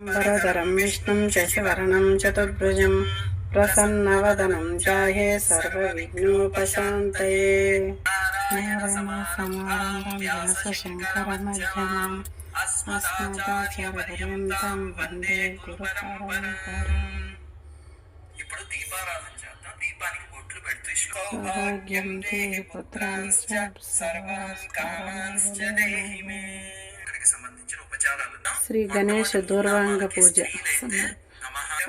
वरदरं विष्णुं शशिवर्णं चतुर्भुजं प्रसन्नवदनं ध्याये सर्वविघ्नोपशान्तये नारायणसमारम्भं व्यासशङ्करमध्यमम् अस्मदाचार्यपर्यन्तं वन्दे गुरुपरम्पराम् ఇప్పుడు దీపారాధన చేద్దాం దీపానికి బొట్లు పెడుతూ సౌభాగ్యం తే పుత్రాంశ్చ కామాంశ్చ దేహి మే. శ్రీ గణేష దూర్వాంగ పూజ.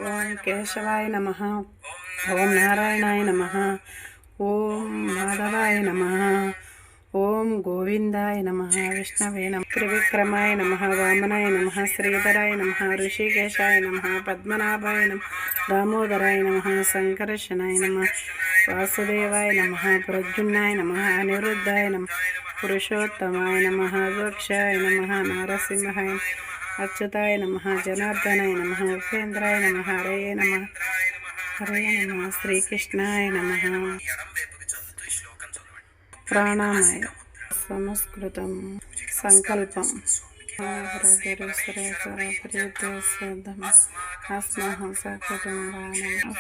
ఓం కేశవాయ నమ. ఓం నారాయణాయ నమ. ఓం మాధవాయ నమ. గోవిందాయ నమ విష్ణవే నమ త్రివిక్రమాయ నమ వామనాయ నమ శ్రీధరాయ నమ ఋషికేశాయ నమ పద్మనాభాయ నమ దామోదరాయ నమ సంకర్షణాయ నమ వాసుదేవాయ నమ ప్రద్యుమ్నాయ నమ అనిరుద్ధాయ నమ పురుషోత్తమాయ నమ వృక్షాయ నమ నారసింహాయ అచ్యుతాయ నమ జనార్దనాయ నమ ఉపేంద్రాయ నమ హరే నమ హరే నమ శ్రీకృష్ణాయ నమ. ప్రాణామయ. సంస్కృతం సంకల్పం అస్మాహం సకుటుంబానం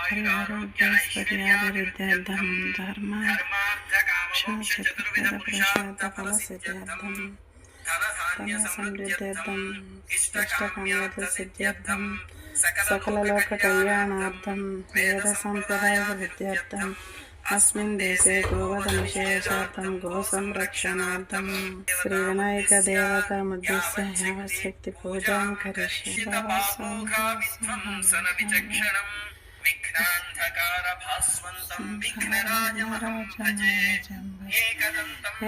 హరిహరోగ్యైశ్వర్యాభివృద్ధ్యర్థం ధర్మ ప్రసాదఫలసిద్ధ్యర్థం ధన సమృద్ధ్యర్థం ఇష్టకామ్యసిద్ధ్యర్థం సకలలోక కళ్యాణార్థం వేద సంప్రదాయ విద్యార్థం सकललोककल्याणार्थं वेदसम्प्रदायवृद्ध्यर्थम् अस्मिन् देशे गोवदनिषेधार्थं गोसंरक्षणार्थं श्रीविनायकदेवतामुद्दिश्य शक्तिपूजां करिष्ये।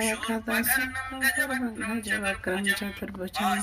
एकदन्तं चतुर्भुजम्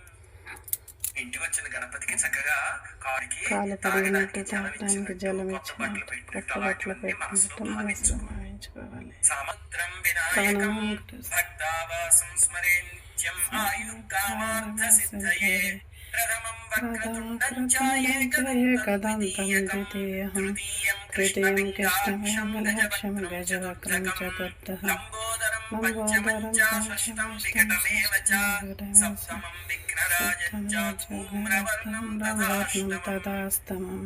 సర్వభూషితం శ్రీ మహాగణపతి నమ ధ్యాయామి ఆవాహయామి సమస్త ఉపచార మనసా సమర్పయామి ఇంటికి వచ్చిన గణపతికి చక్కగా కాడికి కాలు కడిగినట్టు తాగడానికి జలం ఇచ్చినట్టు కట్టుబట్లు పెట్టినట్టు మనసు భావించుకోవాలి సముద్రం వినాయకం భక్తావాసం స్మరే నిత్యం ఆయు కామార్థ సిద్ధయే ప్రథమం వక్రతుండం ఏకదంతం ద్వితీయం తృతీయం కృష్ణమంగళక్షం గజవక్రం చతుర్థం లంబోదరం పంచమం చాషష్టం వికటమేవ చ సప్తమం चक्रमचक्रं तदास्तमं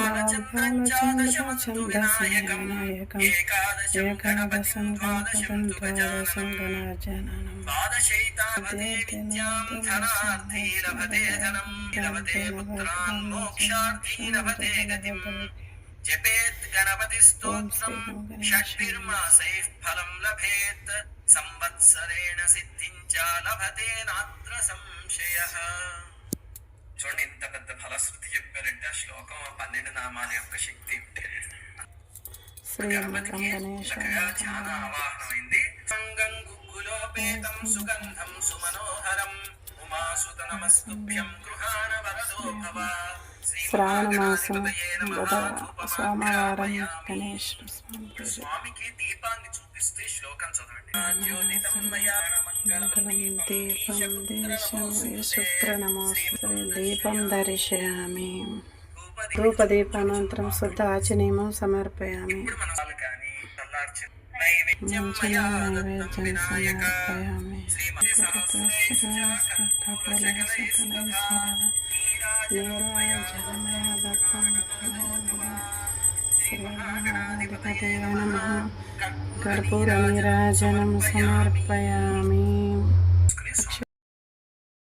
नवभालचन्द्रचन्दशन्दसनायकम् एकादशं द्वादशं द्वादशं गणाजननं पादशैतावते लभेत् संवत्सरेण सिद्ध లభతే నాత్ర సంశయః. చూడండి ఇంత పెద్ద ఫలశ్రుతి చెప్పారంటే ఆ శ్లోకం పన్నెండు నామాల యొక్క శక్తి చక్కగా చాలా సంగం గుగ్గులోపేతం సుగంధం సుమనోహరం. ఉమాసుత నమస్తుభ్యం గృహాణ వరదో భవ. శ్రావణ మాసం బుధ సోమవారం గణేశ్వర స్వామి దీపం దేశం శుక్రనమోస్తు దీపం దర్శయామి శుద్ధ ఆచనీయం సమర్పయామి. నైవేద్యం సమర్పయామి. శ్రీమతి నీరాజనమయ దత్తం శ్రీమహాగణాధిపతయ నమః సమర్పయామి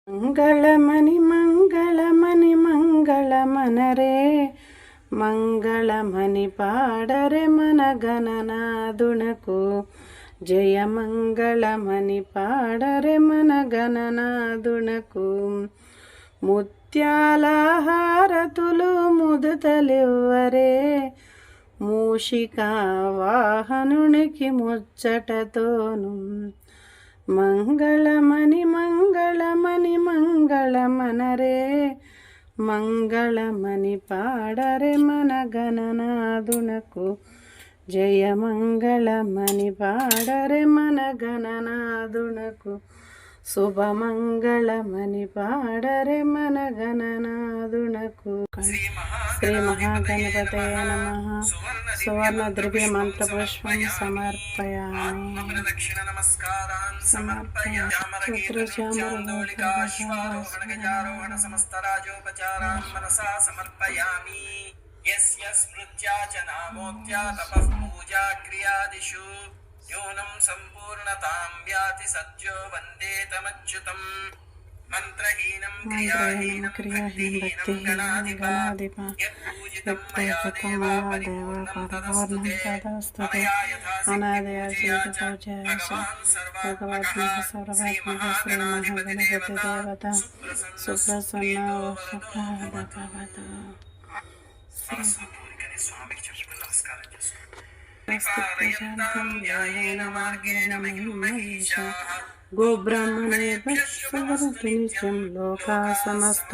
మంగళమణి మంగళమణి మంగళమనరే మంగళమణి పాడరే మన గణనాదునకు జయ మంగళమణి పాడరే మన గణనాదునకు ముత్యాల హారతులు ముదుతలివ్వరే. మూషిక వాహనునికి ముచ్చటతోను. మంగళమణి మంగళమణి మంగళమనరే. మంగళమని పాడరే మన గణనాదునకు జయ మంగళమని పాడరే మన గణనాదునకు శుభమంగళమని పాడరే మన గణనాదునకు శ్రీ మహాగణపతయ నమ. సువర్ణ ద్రవ్య మంత్రపుష్పం సమర్పయామి. ప్రదక్షిణ నమస్కారాన్ సమర్పయామి గజారోహణ यूनं सम्पूर्णतां याति सत्यो वंदे तमच्युतम्। मन्त्रहीनं क्रियाहीनं भक्तिहीनं गणाधिपा। यत्पूजितं मया देवा परिपूर्णं तदस्तु ते। अनया యథా అనాదయా పూజయా జీవిత చ పూజయా చ భగవాన్ భగవద్గీత సర్వాత్మకः సర్వాత్మక శ్రీ శ్రీమహాగణాధిపతి మహాగణపతి దేవత దేవత సుప్రసన్న సుప్రసన్న భగవతు మనస్ఫూర్తిగా స్వామికి చెప్పుకుని నమస్కారం చేసుకోండి ప్రశాంతం న్యాయేన మార్గేణ మహిమహేష గోబ్రాహ్మణేభ్య సువరతు నిత్యం లోకా సమస్త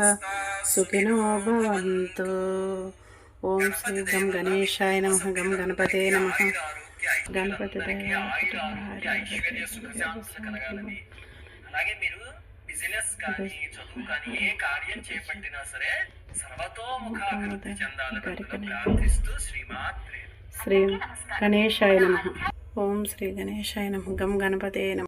సుఖినో భవంతు ఓం శ్రీ గం గణేశాయ నమ గం గణపతే నమ గణపతి ఐశ్వర్య సుఖ శాంతులు కలగాలని అలాగే మీరు బిజినెస్ కానీ చదువు కానీ ఏ కార్యం చేపట్టినా సరే సర్వతోముఖ అభివృద్ధి చెందాలని ప్రార్థిస్తూ శ్రీమాత్రే శ్రీ గణేశాయ నమ. ఓం శ్రీ గణేశాయ నమ. గం గణపతే నమ.